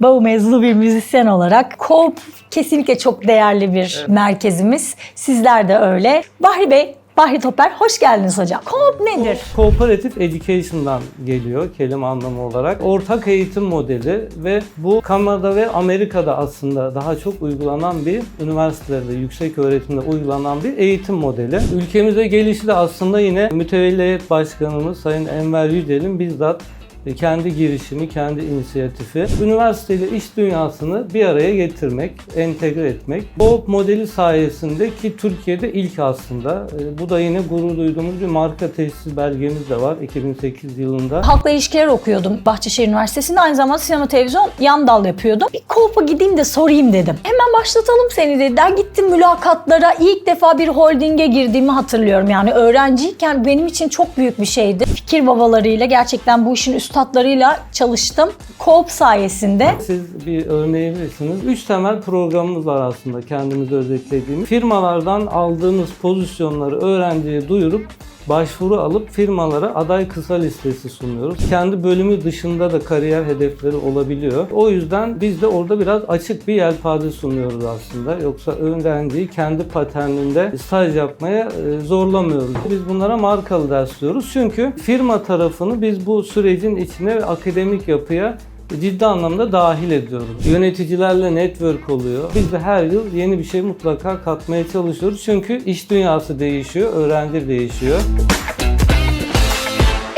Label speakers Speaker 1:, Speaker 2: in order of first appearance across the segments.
Speaker 1: Bağ mezunu bir müzisyen olarak KOP kesinlikle çok değerli bir merkezimiz. Sizler de öyle. Bahri Bey, Bahri Toper hoş geldiniz hocam. KOP nedir?
Speaker 2: Cooperative Education'dan geliyor kelime anlamı olarak. Ortak eğitim modeli ve bu Kanada ve Amerika'da aslında daha çok uygulanan bir üniversitelerde, yüksek öğretimde uygulanan bir eğitim modeli. Ülkemize gelişi de aslında yine mütevelli heyet başkanımız Sayın Enver Yücel'in bizzat kendi girişimi, kendi inisiyatifi, üniversite ile iş dünyasını bir araya getirmek, entegre etmek. Bu modeli sayesinde ki Türkiye'de ilk aslında. e, Bu da yine gurur duyduğumuz bir marka tesis belgemiz de var 2008 yılında.
Speaker 1: Halkla ilişkiler okuyordum Bahçeşehir Üniversitesi'nde. Aynı zamanda sinema televizyon yan dal yapıyordum. Bir KOP'a gideyim de sorayım dedim. Hemen başlatalım seni dediler. Gittim mülakatlara. İlk defa bir holdinge girdiğimi hatırlıyorum. Yani öğrenciyken benim için çok büyük bir şeydi. Fikir babalarıyla gerçekten bu işin üstadlarıyla çalıştım. KOP sayesinde.
Speaker 2: Siz bir örneğibilirsiniz. Üç temel programımız var aslında kendimizi özetlediğimiz. Firmalardan aldığınız pozisyonları öğrenciye duyurup başvuru alıp firmalara aday kısa listesi sunuyoruz. Kendi bölümü dışında da kariyer hedefleri olabiliyor. O yüzden biz de orada biraz açık bir yelpaze sunuyoruz aslında. Yoksa öğrenciyi kendi paterninde staj yapmaya e, zorlamıyoruz. Biz bunlara markalı ders diyoruz. Çünkü firma tarafını biz bu sürecin içine akademik yapıya ciddi anlamda dahil ediyoruz. Yöneticilerle network oluyor. Biz de her yıl yeni bir şey mutlaka katmaya çalışıyoruz. Çünkü iş dünyası değişiyor, öğrenci değişiyor.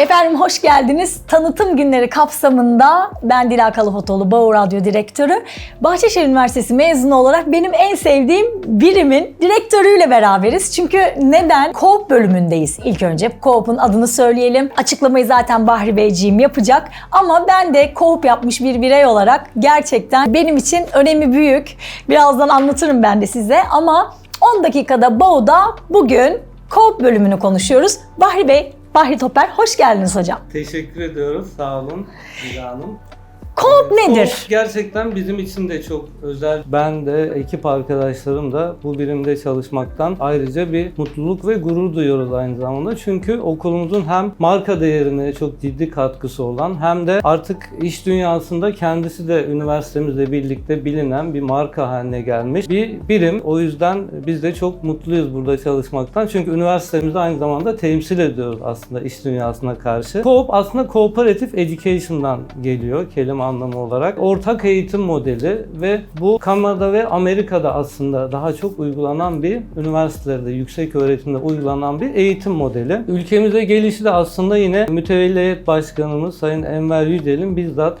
Speaker 1: Efendim hoş geldiniz. Tanıtım günleri kapsamında ben Dila Kalafotoğlu, Bağır Radyo Direktörü. Bahçeşehir Üniversitesi mezunu olarak benim en sevdiğim birimin direktörüyle beraberiz. Çünkü neden? Koop bölümündeyiz ilk önce. Koop'un adını söyleyelim. Açıklamayı zaten Bahri Beyciğim yapacak. Ama ben de Koop yapmış bir birey olarak gerçekten benim için önemi büyük. Birazdan anlatırım ben de size ama 10 dakikada Bağ'da bugün Koop bölümünü konuşuyoruz. Bahri Bey, Bahri Toper hoş geldiniz hocam.
Speaker 2: Teşekkür ediyoruz. Sağ olun Dila Hanım.
Speaker 1: Koop nedir?
Speaker 2: O gerçekten bizim için de çok özel. Ben de ekip arkadaşlarım da bu birimde çalışmaktan ayrıca bir mutluluk ve gurur duyuyoruz aynı zamanda. Çünkü okulumuzun hem marka değerine çok ciddi katkısı olan hem de artık iş dünyasında kendisi de üniversitemizle birlikte bilinen bir marka haline gelmiş bir birim. O yüzden biz de çok mutluyuz burada çalışmaktan. Çünkü üniversitemizi aynı zamanda temsil ediyoruz aslında iş dünyasına karşı. Coop aslında Cooperative Education'dan geliyor kelime anlamı olarak. Ortak eğitim modeli ve bu Kanada ve Amerika'da aslında daha çok uygulanan bir üniversitelerde, yüksek öğretimde uygulanan bir eğitim modeli. Ülkemize gelişi de aslında yine mütevelli heyet başkanımız Sayın Enver Yücel'in bizzat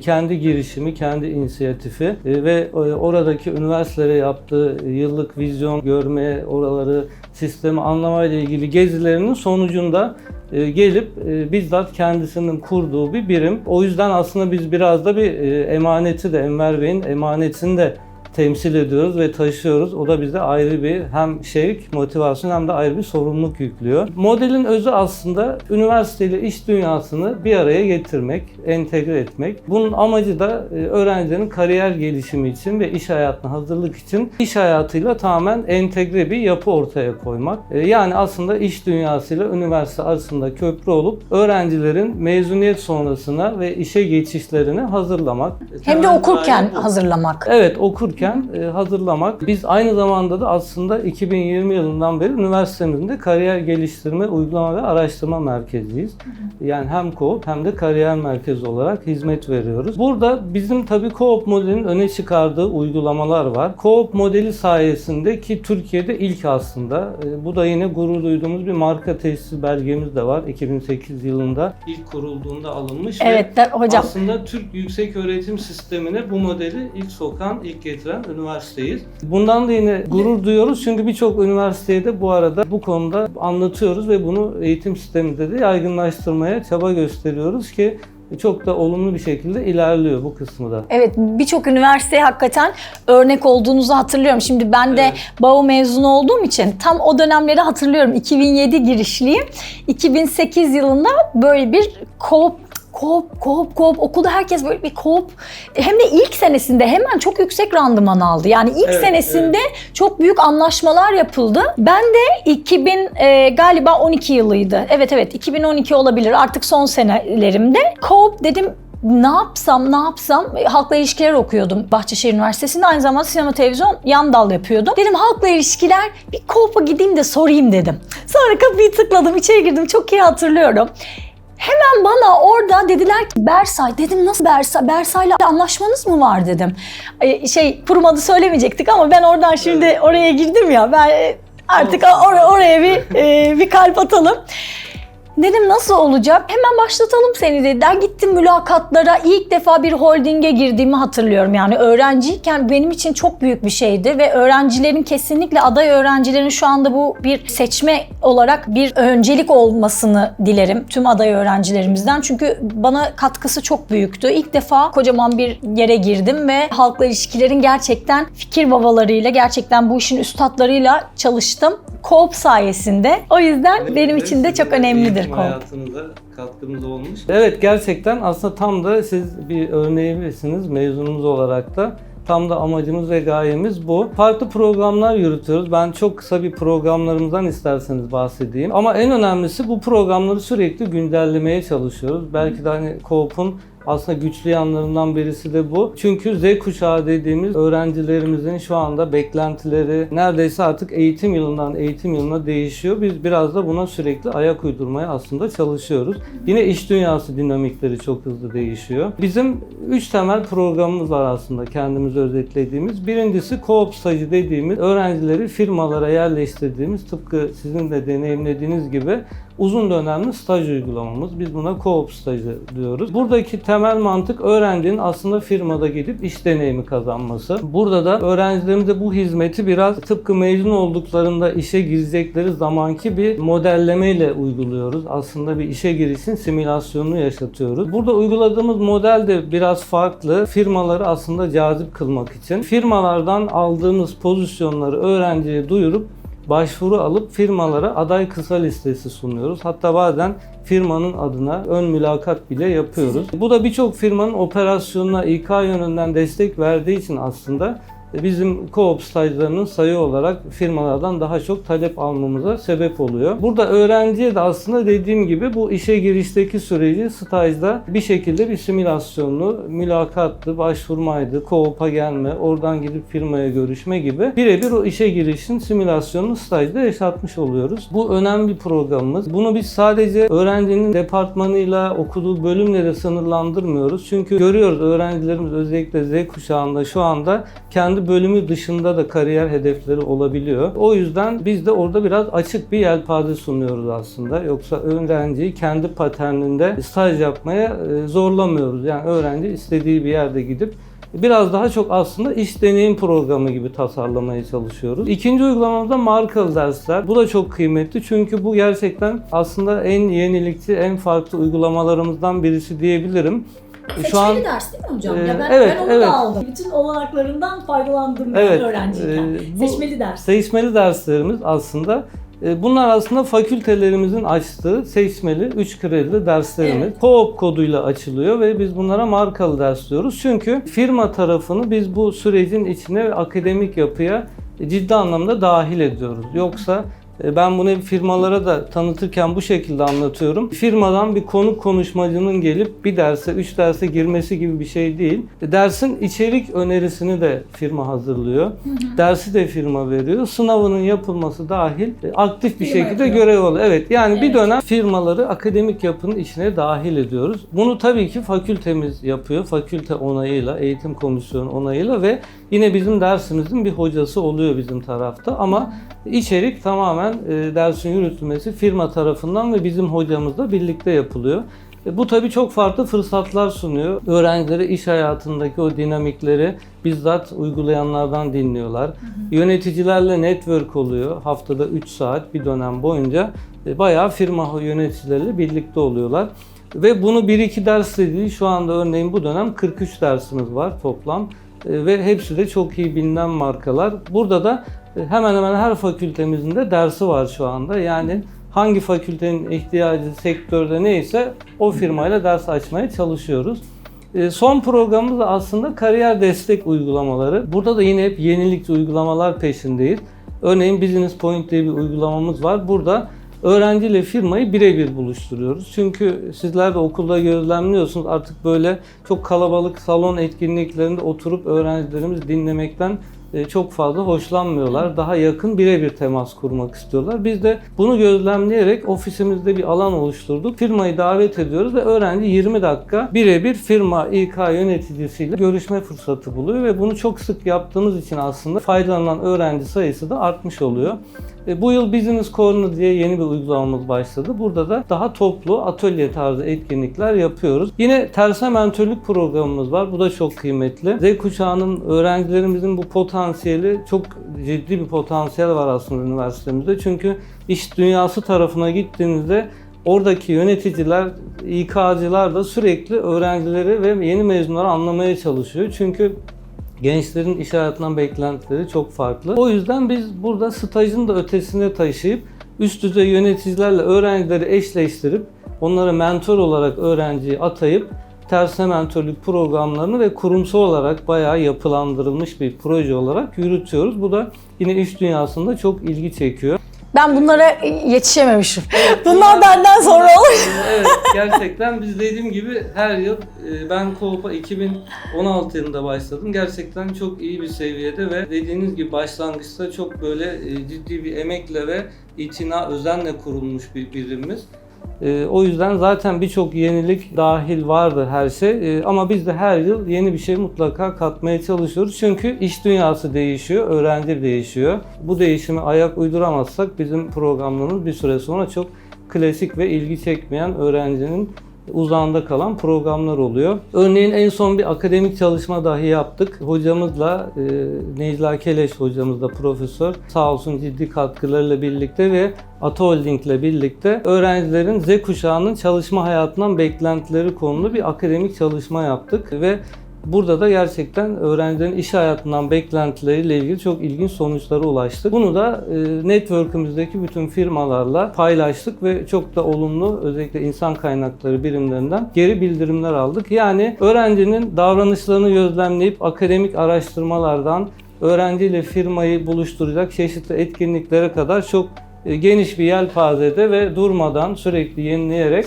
Speaker 2: kendi girişimi, kendi inisiyatifi e, ve e, oradaki üniversitelere yaptığı yıllık vizyon görme, oraları sistemi anlamayla ilgili gezilerinin sonucunda e, gelip e, bizzat kendisinin kurduğu bir birim. O yüzden aslında biz biraz da bir e, emaneti de Enver Bey'in emanetini de temsil ediyoruz ve taşıyoruz. O da bize ayrı bir hem şevk, motivasyon hem de ayrı bir sorumluluk yüklüyor. Modelin özü aslında üniversiteyle iş dünyasını bir araya getirmek, entegre etmek. Bunun amacı da e, öğrencilerin kariyer gelişimi için ve iş hayatına hazırlık için iş hayatıyla tamamen entegre bir yapı ortaya koymak. E, Yani aslında iş dünyasıyla üniversite arasında köprü olup öğrencilerin mezuniyet sonrasına ve işe geçişlerini hazırlamak.
Speaker 1: Hem de okurken hazırlamak.
Speaker 2: Evet okurken e, hazırlamak. Biz aynı zamanda da aslında 2020 yılından beri üniversitemizin de kariyer geliştirme, uygulama ve araştırma merkeziyiz. Yani hem KOOP hem de kariyer merkezi olarak hizmet veriyoruz. Burada bizim tabii KOOP modelinin öne çıkardığı uygulamalar var. KOOP modeli sayesinde ki Türkiye'de ilk aslında e, bu da yine gurur duyduğumuz bir marka tesisi belgemiz de var. 2008 yılında ilk kurulduğunda alınmış ve
Speaker 1: Evet de, hocam
Speaker 2: aslında Türk yüksek öğretim sistemine bu modeli ilk sokan, ilk getiren üniversiteyiz. Bundan da yine gurur duyuyoruz çünkü birçok üniversiteye de bu arada bu konuda anlatıyoruz ve bunu eğitim sisteminde de yaygınlaştırmaya çaba gösteriyoruz ki çok da olumlu bir şekilde ilerliyor bu kısmı da.
Speaker 1: Evet birçok üniversiteye hakikaten örnek olduğunuzu hatırlıyorum. Şimdi ben de
Speaker 2: Evet.
Speaker 1: BAU mezunu olduğum için tam o dönemleri hatırlıyorum. 2007 girişliyim. 2008 yılında böyle bir koop Koop, koop, koop. Okulda herkes böyle bir koop. Hem de ilk senesinde hemen çok yüksek randıman aldı. Yani ilk
Speaker 2: Evet,
Speaker 1: senesinde çok büyük anlaşmalar yapıldı. Ben de 2000 e, galiba 12 yılıydı. Evet evet 2012 olabilir artık son senelerimde. Koop dedim ne yapsam ne yapsam halkla ilişkiler okuyordum Bahçeşehir Üniversitesi'nde aynı zamanda sinema televizyon yan dal yapıyordum. Dedim halkla ilişkiler bir Coop'a gideyim de sorayım dedim. Sonra kapıyı tıkladım içeri girdim çok iyi hatırlıyorum. Hemen bana orada dediler ki Bersay dedim nasıl Bersay? Bersay'la anlaşmanız mı var dedim. Şey kurum adı söylemeyecektik ama ben oradan şimdi oraya girdim ya ben e, artık or- oraya bir e, bir kalp atalım. Dedim nasıl olacak? Hemen başlatalım seni dediler. Gittim mülakatlara. İlk defa bir holdinge girdiğimi hatırlıyorum. Yani öğrenciyken benim için çok büyük bir şeydi ve öğrencilerin kesinlikle aday öğrencilerin şu anda bu bir seçme olarak bir öncelik olmasını dilerim tüm aday öğrencilerimizden. Çünkü bana katkısı çok büyüktü. İlk defa kocaman bir yere girdim ve halkla ilişkilerin gerçekten fikir babalarıyla, gerçekten bu işin üstadlarıyla çalıştım. Coop sayesinde. O yüzden benim için de çok önemlidir Coop.
Speaker 2: hayatınıza katkımız olmuş. Evet gerçekten aslında tam da siz bir örneğimsiniz mezunumuz olarak da. Tam da amacımız ve gayemiz bu. Farklı programlar yürütüyoruz. Ben çok kısa bir programlarımızdan isterseniz bahsedeyim. Ama en önemlisi bu programları sürekli güncellemeye çalışıyoruz. Belki de hani Coop'un aslında güçlü yanlarından birisi de bu. Çünkü Z kuşağı dediğimiz öğrencilerimizin şu anda beklentileri neredeyse artık eğitim yılından eğitim yılına değişiyor. Biz biraz da buna sürekli ayak uydurmaya aslında çalışıyoruz. Yine iş dünyası dinamikleri çok hızlı değişiyor. Bizim üç temel programımız var aslında kendimizi özetlediğimiz. Birincisi co-op stajı dediğimiz öğrencileri firmalara yerleştirdiğimiz tıpkı sizin de deneyimlediğiniz gibi uzun dönemli staj uygulamamız. Biz buna co-op stajı diyoruz. Buradaki temel mantık öğrencinin aslında firmada gidip iş deneyimi kazanması. Burada da öğrencilerimize bu hizmeti biraz tıpkı mezun olduklarında işe girecekleri zamanki bir modellemeyle uyguluyoruz. Aslında bir işe girişin simülasyonunu yaşatıyoruz. Burada uyguladığımız model de biraz farklı. Firmaları aslında cazip kılmak için. Firmalardan aldığımız pozisyonları öğrenciye duyurup başvuru alıp firmalara aday kısa listesi sunuyoruz. Hatta bazen firmanın adına ön mülakat bile yapıyoruz. Bu da birçok firmanın operasyonuna İK yönünden destek verdiği için aslında bizim co-op stajlarının sayı olarak firmalardan daha çok talep almamıza sebep oluyor. Burada öğrenciye de aslında dediğim gibi bu işe girişteki süreci stajda bir şekilde bir simülasyonlu, mülakattı, başvurmaydı, co-op'a gelme, oradan gidip firmaya görüşme gibi birebir o işe girişin simülasyonunu stajda yaşatmış oluyoruz. Bu önemli bir programımız. Bunu biz sadece öğrencinin departmanıyla okuduğu bölümle de sınırlandırmıyoruz. Çünkü görüyoruz öğrencilerimiz özellikle Z kuşağında şu anda kendi bölümü dışında da kariyer hedefleri olabiliyor. O yüzden biz de orada biraz açık bir yelpaze sunuyoruz aslında. Yoksa öğrenciyi kendi paterninde staj yapmaya e, zorlamıyoruz. Yani öğrenci istediği bir yerde gidip Biraz daha çok aslında iş deneyim programı gibi tasarlamaya çalışıyoruz. İkinci uygulamamızda markalı dersler. Bu da çok kıymetli çünkü bu gerçekten aslında en yenilikçi, en farklı uygulamalarımızdan birisi diyebilirim.
Speaker 1: Seçmeli ders değil mi hocam?
Speaker 2: Ee,
Speaker 1: ya ben,
Speaker 2: evet,
Speaker 1: ben onu
Speaker 2: evet.
Speaker 1: da aldım. Bütün olanaklarından faydalandım
Speaker 2: Evet,
Speaker 1: öğrenciyken.
Speaker 2: e, bu-
Speaker 1: Seçmeli ders.
Speaker 2: Seçmeli derslerimiz aslında e, Bunlar aslında fakültelerimizin açtığı seçmeli 3 kredili derslerimiz.
Speaker 1: Evet.
Speaker 2: Co-op koduyla açılıyor ve biz bunlara markalı ders diyoruz. Çünkü firma tarafını biz bu sürecin içine akademik yapıya ciddi anlamda dahil ediyoruz. Yoksa e, ben bunu firmalara da tanıtırken bu şekilde anlatıyorum. Firmadan bir konuk konuşmacının gelip bir derse, üç derse girmesi gibi bir şey değil. E, Dersin içerik önerisini de firma hazırlıyor. Dersi de firma veriyor. Sınavının yapılması dahil e, aktif bir
Speaker 1: Firma
Speaker 2: şekilde
Speaker 1: yapıyor.
Speaker 2: görev alıyor. Evet yani bir
Speaker 1: Evet.
Speaker 2: dönem firmaları akademik yapının içine dahil ediyoruz. Bunu tabii ki fakültemiz yapıyor. Fakülte onayıyla, eğitim komisyonu onayıyla ve yine bizim dersimizin bir hocası oluyor bizim tarafta ama içerik tamamen e, dersin yürütülmesi firma tarafından ve bizim hocamızla birlikte yapılıyor. E, Bu tabii çok farklı fırsatlar sunuyor. Öğrencilere iş hayatındaki o dinamikleri bizzat uygulayanlardan dinliyorlar. Yöneticilerle network oluyor. Haftada 3 saat bir dönem boyunca e, bayağı firma yöneticileriyle birlikte oluyorlar. Ve bunu 1-2 ders değil, şu anda örneğin bu dönem 43 dersimiz var toplam. E, Ve hepsi de çok iyi bilinen markalar. Burada da hemen hemen her fakültemizin de dersi var şu anda. Yani hangi fakültenin ihtiyacı sektörde neyse o firmayla ders açmaya çalışıyoruz. E, Son programımız da aslında kariyer destek uygulamaları. Burada da yine hep yenilikçi uygulamalar peşindeyiz. Örneğin Business Point diye bir uygulamamız var. Burada öğrenciyle firmayı birebir buluşturuyoruz. Çünkü sizler de okulda gözlemliyorsunuz artık böyle çok kalabalık salon etkinliklerinde oturup öğrencilerimiz dinlemekten e, çok fazla hoşlanmıyorlar. Daha yakın birebir temas kurmak istiyorlar. Biz de bunu gözlemleyerek ofisimizde bir alan oluşturduk. Firmayı davet ediyoruz ve öğrenci 20 dakika birebir firma İK yöneticisiyle görüşme fırsatı buluyor ve bunu çok sık yaptığımız için aslında faydalanan öğrenci sayısı da artmış oluyor. E, Bu yıl Business Corner diye yeni bir uygulamamız başladı. Burada da daha toplu atölye tarzı etkinlikler yapıyoruz. Yine terse mentörlük programımız var. Bu da çok kıymetli. Z kuşağının öğrencilerimizin bu potansiyeli çok ciddi bir potansiyel var aslında üniversitemizde. Çünkü iş dünyası tarafına gittiğinizde oradaki yöneticiler, İK'cılar da sürekli öğrencileri ve yeni mezunları anlamaya çalışıyor. Çünkü gençlerin iş hayatından beklentileri çok farklı. O yüzden biz burada stajın da ötesine taşıyıp üst düzey yöneticilerle öğrencileri eşleştirip onlara mentor olarak öğrenciyi atayıp terse mentörlük programlarını ve kurumsal olarak bayağı yapılandırılmış bir proje olarak yürütüyoruz. Bu da yine iş dünyasında çok ilgi çekiyor.
Speaker 1: Ben bunlara yetişememişim. Bunlar benden sonra olur.
Speaker 2: evet gerçekten biz dediğim gibi her yıl e, ben Coop'a 2016 yılında başladım. Gerçekten çok iyi bir seviyede ve dediğiniz gibi başlangıçta çok böyle e, ciddi bir emekle ve itina özenle kurulmuş bir birimimiz. E, o yüzden zaten birçok yenilik dahil vardı her şey. E, ama biz de her yıl yeni bir şey mutlaka katmaya çalışıyoruz. Çünkü iş dünyası değişiyor, öğrenci değişiyor. Bu değişimi ayak uyduramazsak bizim programlarımız bir süre sonra çok klasik ve ilgi çekmeyen öğrencinin uzağında kalan programlar oluyor. Örneğin en son bir akademik çalışma dahi yaptık. Hocamızla e, Necla Keleş hocamız da profesör sağ olsun ciddi katkılarıyla birlikte ve Ata Holding ile birlikte öğrencilerin Z kuşağının çalışma hayatından beklentileri konulu bir akademik çalışma yaptık ve Burada da gerçekten öğrencilerin iş hayatından beklentileriyle ilgili çok ilginç sonuçlara ulaştık. Bunu da e, network'ümüzdeki bütün firmalarla paylaştık ve çok da olumlu özellikle insan kaynakları birimlerinden geri bildirimler aldık. Yani öğrencinin davranışlarını gözlemleyip akademik araştırmalardan öğrenciyle firmayı buluşturacak çeşitli etkinliklere kadar çok e, geniş bir yelpazede ve durmadan sürekli yenileyerek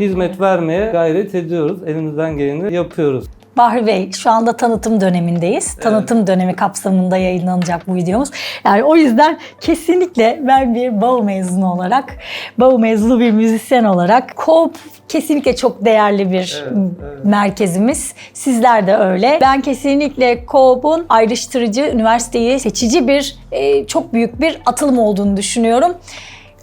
Speaker 2: hizmet vermeye gayret ediyoruz. Elimizden geleni yapıyoruz.
Speaker 1: Bahri Bey şu anda tanıtım dönemindeyiz. Tanıtım dönemi kapsamında yayınlanacak bu videomuz. Yani o yüzden kesinlikle ben bir BAU mezunu olarak, BAU mezunu bir müzisyen olarak KOP kesinlikle çok değerli bir
Speaker 2: Evet, evet.
Speaker 1: merkezimiz. Sizler de öyle. Ben kesinlikle KOP'un ayrıştırıcı, üniversiteyi seçici bir, e, çok büyük bir atılım olduğunu düşünüyorum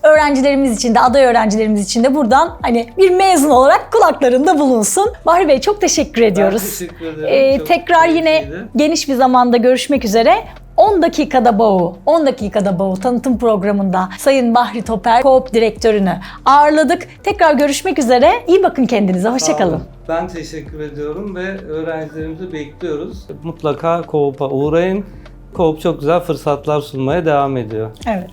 Speaker 1: öğrencilerimiz için de aday öğrencilerimiz için de buradan hani bir mezun olarak kulaklarında bulunsun. Bahri Bey çok teşekkür ediyoruz.
Speaker 2: teşekkür ederim.
Speaker 1: Ee,
Speaker 2: Çok
Speaker 1: tekrar yine geniş bir zamanda görüşmek üzere. 10 dakikada Bağu, 10 dakikada Bağu tanıtım programında Sayın Bahri Toper, Koop direktörünü ağırladık. Tekrar görüşmek üzere. İyi bakın kendinize. Hoşçakalın.
Speaker 2: Ben teşekkür ediyorum ve öğrencilerimizi bekliyoruz. Mutlaka Coop'a uğrayın. Coop çok güzel fırsatlar sunmaya devam ediyor.
Speaker 1: Evet.